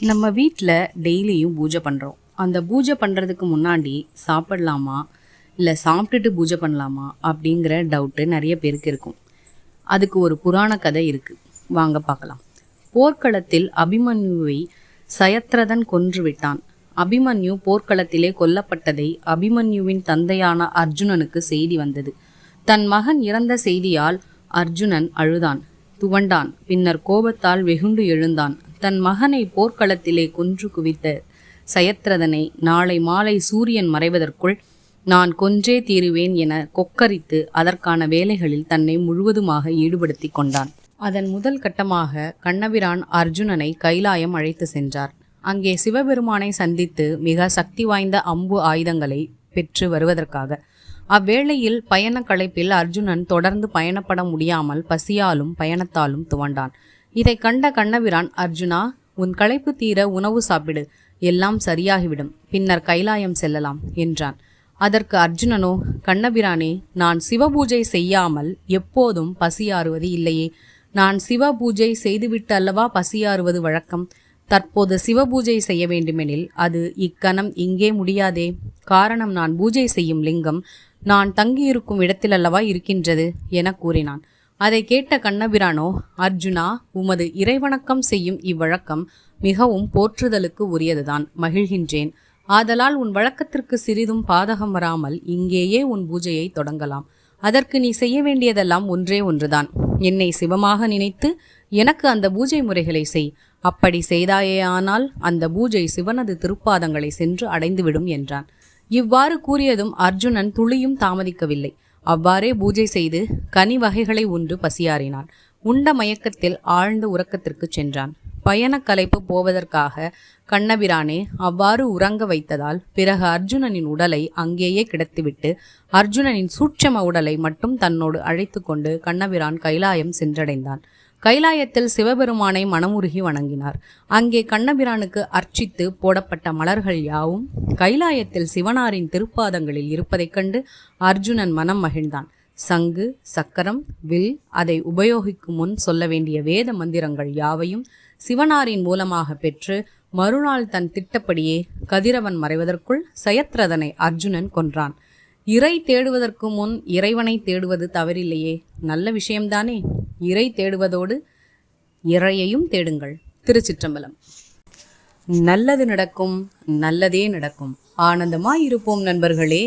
நம்ம வீட்டில் டெய்லியும் பூஜை பண்ணுறோம் அந்த பூஜை பண்ணுறதுக்கு முன்னாடி சாப்பிடலாமா? இல்லை சாப்பிட்டுட்டு பூஜை பண்ணலாமா? அப்படிங்கிற டவுட்டு நிறைய பேருக்கு இருக்கும். அதுக்கு ஒரு புராண கதை இருக்குது வாங்க பார்க்கலாம். போர்க்களத்தில் அபிமன்யுவை சயத்ரதன் கொன்றுவிட்டான் அபிமன்யு போர்க்களத்திலே கொல்லப்பட்டதை அபிமன்யுவின் தந்தையான அர்ஜுனனுக்கு செய்தி வந்தது. தன் மகன் இறந்த செய்தியால் அர்ஜுனன் அழுதான். துவண்டான். பின்னர் கோபத்தால் வெகுண்டு எழுந்தான். தன் மகனை போர்க்களத்திலே கொன்று குவித்த சயத்ரதனை நாளை மாலை சூரியன் மறைவதற்குள் நான் கொன்றே தீருவேன் என கொக்கரித்து அதற்கான வேலைகளில் தன்னை முழுவதுமாக ஈடுபடுத்தி கொண்டான். அதன் முதல் கட்டமாக கண்ணபிரான் அர்ஜுனனை கைலாயம் அழைத்து சென்றார். அங்கே சிவபெருமானை சந்தித்து மிக சக்தி வாய்ந்த அம்பு ஆயுதங்களை பெற்று வருவதற்காக. அவ்வேளையில் பயண களைப்பில் அர்ஜுனன் தொடர்ந்து பயணப்பட முடியாமல் பசியாலும் பயணத்தாலும் துவண்டான். இதை கண்ட கண்ணபிரான் அர்ஜுனா உன் களைப்பு தீர உணவு சாப்பிடு. எல்லாம் சரியாகிவிடும். பின்னர் கைலாயம் செல்லலாம் என்றான். அதற்கு அர்ஜுனனோ கண்ணபிரானே நான் சிவபூஜை செய்யாமல் எப்போதும் பசியாறுவது இல்லையே. நான் சிவபூஜை செய்துவிட்டு அல்லவா பசியாறுவது வழக்கம்? தற்போது சிவபூஜை செய்ய வேண்டுமெனில் அது இக்கணம் இங்கே முடியாதே. காரணம் நான் பூஜை செய்யும் லிங்கம் நான் தங்கியிருக்கும் இடத்தில் அல்லவா இருக்கின்றது? என கூறினான். அதை கேட்ட கண்ணபிரானோ அர்ஜுனா உமது இறைவணக்கம் செய்யும் இவ்வழக்கம் மிகவும் போற்றுதலுக்கு உரியதுதான் மகிழ்கின்றேன். ஆதலால் உன் வழக்கத்திற்கு சிறிதும் பாதகம் வராமல் இங்கேயே உன் பூஜையை தொடங்கலாம். அதற்கு நீ செய்ய வேண்டியதெல்லாம் ஒன்றே ஒன்றுதான். என்னை சிவமாக நினைத்து எனக்கு அந்த பூஜை முறைகளை செய். அப்படி செய்தாயேயானால் அந்த பூஜை சிவனது திருப்பாதங்களை சென்று அடைந்துவிடும் என்றான். இவ்வாறு கூறியதும் அர்ஜுனன் துளியும் தாமதிக்கவில்லை. அவ்வாறே பூஜை செய்து கனி வகைகளை உண்டு பசியாறினான். உண்ட மயக்கத்தில் ஆழ்ந்த உறக்கத்திற்கு சென்றான். பயண கலைப்பு போவதற்காக கண்ணபிரானே அவ்வாறு உறங்க வைத்ததால் பிறகு அர்ஜுனனின் உடலை அங்கேயே கிடத்திவிட்டு அர்ஜுனனின் சூட்சம உடலை மட்டும் தன்னோடு அழைத்து கொண்டு கண்ணபிரான் கைலாயம் சென்றடைந்தான். கைலாயத்தில் சிவபெருமானை மனமுருகி வணங்கினார். அங்கே கண்ணபிரானுக்கு அர்ச்சித்து போடப்பட்ட மலர்கள் யாவும் கைலாயத்தில் சிவனாரின் திருப்பாதங்களில் இருப்பதைக் கண்டு அர்ஜுனன் மனம் மகிழ்ந்தான். சங்கு சக்கரம் வில் அதை உபயோகிக்கும் முன் சொல்ல வேண்டிய வேத மந்திரங்கள் யாவையும் சிவனாரின் மூலமாக பெற்று மறுநாள் தன் திட்டப்படியே கதிரவன் மறைவதற்குள் சயத்ரதனை அர்ஜுனன் கொன்றான். இறை தேடுவதற்கு முன் இறைவனை தேடுவது தவறில்லையே. நல்ல விஷயம்தானே? இறை தேடுவதோடு இறையையும் தேடுங்கள். திருச்சிற்றம்பலம். நல்லது நடக்கும் நல்லதே நடக்கும். ஆனந்தமாய் இருப்போம் நண்பர்களே.